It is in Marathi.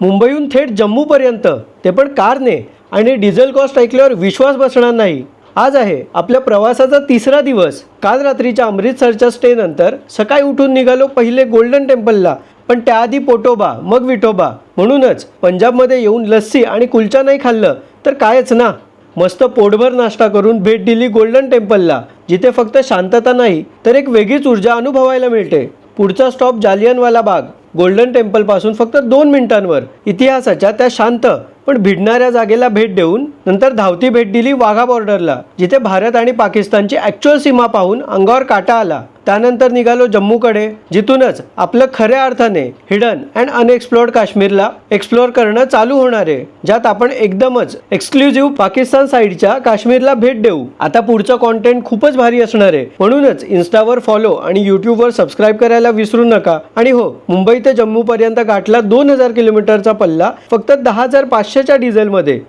मुंबईहून थेट जम्मूपर्यंत. ते पण कारने. आणि डिझेल कॉस्ट ऐकल्यावर विश्वास बसणार नाही. आज आहे आपल्या प्रवासाचा तिसरा दिवस. काल रात्रीच्या अमृतसरच्या स्टे नंतर सकाळी उठून निघालो पहिले गोल्डन टेम्पलला पण त्याआधी पोटोबा मग विठोबा. म्हणूनच पंजाबमध्ये येऊन लस्सी आणि कुलचा नाही खाल्लं तर कायच ना? मस्त पोटभर नाश्ता करून भेट दिली गोल्डन टेम्पलला जिथे फक्त शांतता नाही तर एक वेगळीच ऊर्जा अनुभवायला मिळते. पुढचा स्टॉप जालियनवाला बाग. गोल्डन टेम्पलपासून फक्त दोन मिनिटांवर इतिहासाच्या त्या शांत पण भिडणाऱ्या जागेला भेट देऊन नंतर धावती भेट दिली वाघा बॉर्डरला जिथे भारत आणि पाकिस्तानची ॲक्च्युअल सीमा पाहून अंगावर काटा आला. त्यानंतर निघालो जम्मूकडे जिथूनच आपलं खऱ्या अर्थाने हिडन अँड अनएक्सप्लोर्ड काश्मीरला एक्सप्लोअर करणं चालू होणार आहे ज्यात आपण एकदमच एक्सक्लुझिव्ह पाकिस्तान साईडच्या काश्मीरला भेट देऊ. आता पुढचं कॉन्टेंट खूपच भारी असणार आहे म्हणूनच इन्स्टावर फॉलो आणि यूट्यूबवर सबस्क्राईब करायला विसरू नका. आणि हो मुंबई ते जम्मूपर्यंत गाठला दोन हजार किलोमीटरचा पल्ला फक्त दहा हजार पाचशेच्या डिझेलमध्ये